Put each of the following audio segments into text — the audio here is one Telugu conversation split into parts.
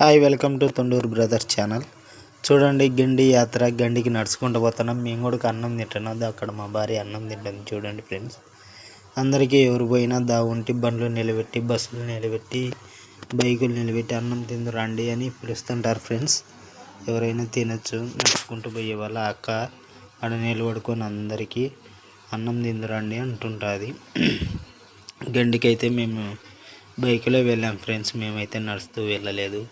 Hi welcome to Tonduru brothers channel. చూడండి గండి యాత్ర గండికి నడుచుకుంటూ పోతున్నాం. మేము కూడా అన్నం తింటున్నాం. అక్కడ మా భార్య అన్నం తింటుంది చూడండి ఫ్రెండ్స్. అందరికీ ఎవరు పోయినా దా ఉంటి బండ్లు నిలబెట్టి బస్సులు నిలబెట్టి బైకులు నిలబెట్టి అన్నం తిందు రండి అని పిలుస్తుంటారు ఫ్రెండ్స్. ఎవరైనా తినచ్చు నడుచుకుంటూ పోయే వాళ్ళ అక్క ఆడ నిలబడుకొని అందరికీ అన్నం తిందు రండి అంటుంటుంది. గండికైతే మేము బైక్లో వెళ్ళాం ఫ్రెండ్స్. మేమైతే నడుస్తూ వెళ్ళలేదు.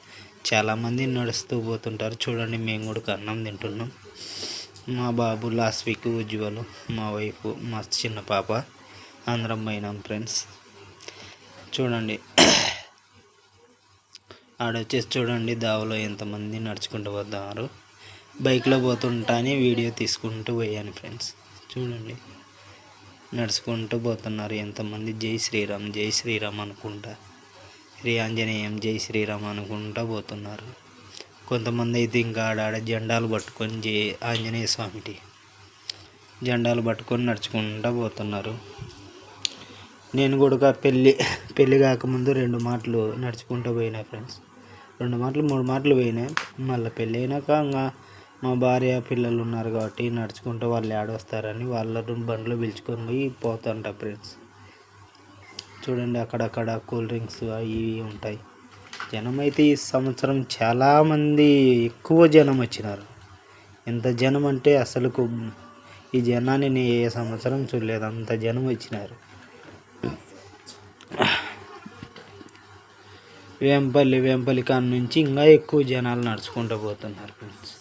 చాలామంది నడుస్తూ పోతుంటారు. చూడండి మేము కూడా అన్నం తింటున్నాం. మా బాబు లాస్ట్ వీక్ ఉజ్వలు మా వైఫ్ మా చిన్న పాప అందరం పోయినాం ఫ్రెండ్స్. చూడండి ఆడొచ్చేసి చూడండి దావలో ఎంతమంది నడుచుకుంటూ పోతున్నారు. బైక్లో పోతుంటానే వీడియో తీసుకుంటూ పోయాను ఫ్రెండ్స్. చూడండి నడుచుకుంటూ పోతున్నారు ఎంతమంది. జై శ్రీరామ్ జై శ్రీరామ్ అనుకుంటా. శ్రీ ఆంజనేయం జై శ్రీరామ్ అనుకుంటా పోతున్నారు. కొంతమంది అయితే ఇంకా ఆడాడ జెండాలు పట్టుకొని జై ఆంజనేయ స్వామికి జెండాలు పట్టుకొని నడుచుకుంటూ పోతున్నారు. నేను కూడా పెళ్ళి పెళ్ళి కాకముందు రెండు మాటలు నడుచుకుంటూ పోయినా ఫ్రెండ్స్. రెండు మాటలు మూడు మాటలు పోయినాయి మళ్ళీ పెళ్ళి అయినాక ఇంకా మా భార్య పిల్లలు ఉన్నారు కాబట్టి నడుచుకుంటూ వాళ్ళు ఆడొస్తారని వాళ్ళ బండ్లు పిలుచుకొని పోయి పోతుంటా ఫ్రెండ్స్. చూడండి అక్కడక్కడ కూల్ డ్రింక్స్ అవి ఇవి ఉంటాయి. జనం అయితే ఈ సంవత్సరం చాలామంది ఎక్కువ జనం వచ్చినారు. ఎంత జనం అంటే అసలుకు ఈ జనాన్ని నేను ఏ సంవత్సరం చూడలేదు అంత జనం వచ్చినారు. వేంపల్లి వేంపల్లి కాడ నుంచి ఇంకా ఎక్కువ జనాలు నడుచుకుంటూ పోతున్నారు ఫ్రెండ్స్.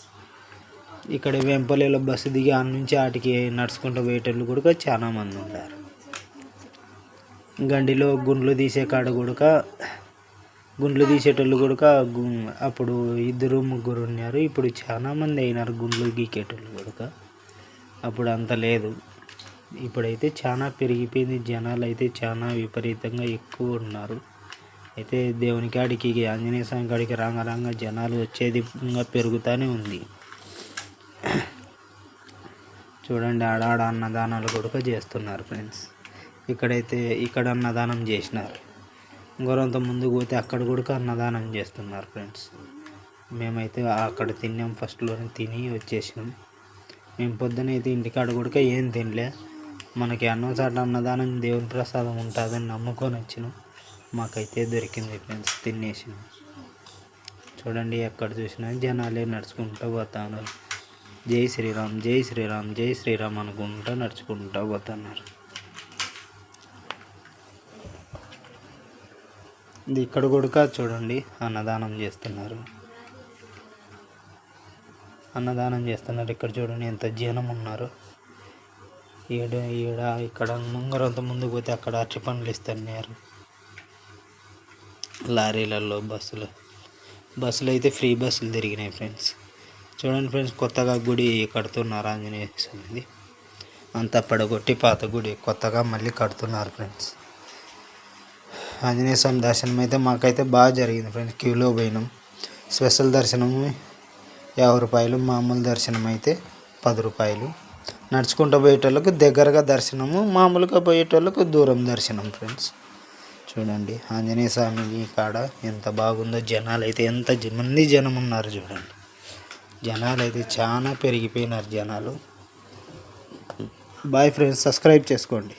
ఇక్కడ వేంపల్లిలో బస్సు దిగి ఆ నుంచి ఆటికి నడుచుకుంటూ పోయేటోళ్ళు కూడా చాలా మంది ఉన్నారు. గండిలో గుండ్లు తీసే కాడ గుడక గుండ్లు తీసేటోళ్ళు కూడా అప్పుడు ఇద్దరు ముగ్గురు ఉన్నారు. ఇప్పుడు చాలా మంది అయినారు గుండ్లు గీకేటోళ్ళు కూడా అప్పుడు అంత లేదు. ఇప్పుడైతే చాలా పెరిగిపోయింది. జనాలు అయితే చాలా విపరీతంగా ఎక్కువ ఉన్నారు. అయితే దేవుని కాడికి ఆంజనేయ స్వామి కాడికి రాంగ రాంగ జనాలు వచ్చేది ఇంకా పెరుగుతూనే ఉంది. చూడండి ఆడాడ అన్నదానాలు కూడా చేస్తున్నారు ఫ్రెండ్స్. ఇక్కడైతే ఇక్కడ అన్నదానం చేసినారు. ఇంకొంత ముందుకు పోతే అక్కడ కూడా అన్నదానం చేస్తున్నారు ఫ్రెండ్స్. మేమైతే అక్కడ తిన్నాం ఫస్ట్లోనే తిని వచ్చేసినాం. మేము పొద్దునైతే ఇంటికాడ కూడా ఏం తినలే. మనకి అన్నసాట అన్నదానం దేవుని ప్రసాదం ఉంటుందని నమ్ముకొని వచ్చినాం. మాకైతే దొరికింది ఫ్రెండ్స్ తినేసినాం. చూడండి ఎక్కడ చూసినా జనాలే నడుచుకుంటూ పోతాను జై శ్రీరామ్ జై శ్రీరామ్ జై శ్రీరామ్ అనుకుంటూ నడుచుకుంటూ పోతున్నారు. ఇది ఇక్కడ కూడా చూడండి అన్నదానం చేస్తున్నారు. అన్నదానం చేస్తున్నారు. ఇక్కడ చూడండి ఎంత జనం ఉన్నారు. ఈడ ఈడ ఇక్కడ ముంగరంత ముందుకు పోతే అక్కడ అరటి పండ్లు ఇస్తున్నారు. లారీలలో బస్సులు. బస్సులు అయితే ఫ్రీ బస్సులు తిరిగినాయి ఫ్రెండ్స్. చూడండి ఫ్రెండ్స్ కొత్తగా గుడి కడుతున్నారు ఆంజనేయ స్వామిది. అంతా పడగొట్టి పాత గుడి కొత్తగా మళ్ళీ కడుతున్నారు ఫ్రెండ్స్. ఆంజనేయ స్వామి దర్శనం అయితే మాకైతే బాగా జరిగింది ఫ్రెండ్స్. క్యూలో పోయినాం. స్పెషల్ దర్శనం యాభై రూపాయలు మామూలు దర్శనం అయితే పది రూపాయలు. నడుచుకుంటూ పోయేటోళ్ళకు దగ్గరగా దర్శనము మామూలుగా పోయేటోళ్ళకు దూరం దర్శనం ఫ్రెండ్స్. చూడండి ఆంజనేయ స్వామి కాడ ఎంత బాగుందో జనాలు అయితే ఎంత మంది జనం ఉన్నారు చూడండి. జనాలు అయితే చాలా పెరిగిపోయినారు జనాలు. బాయ్ ఫ్రెండ్స్ సబ్స్క్రైబ్ చేసుకోండి.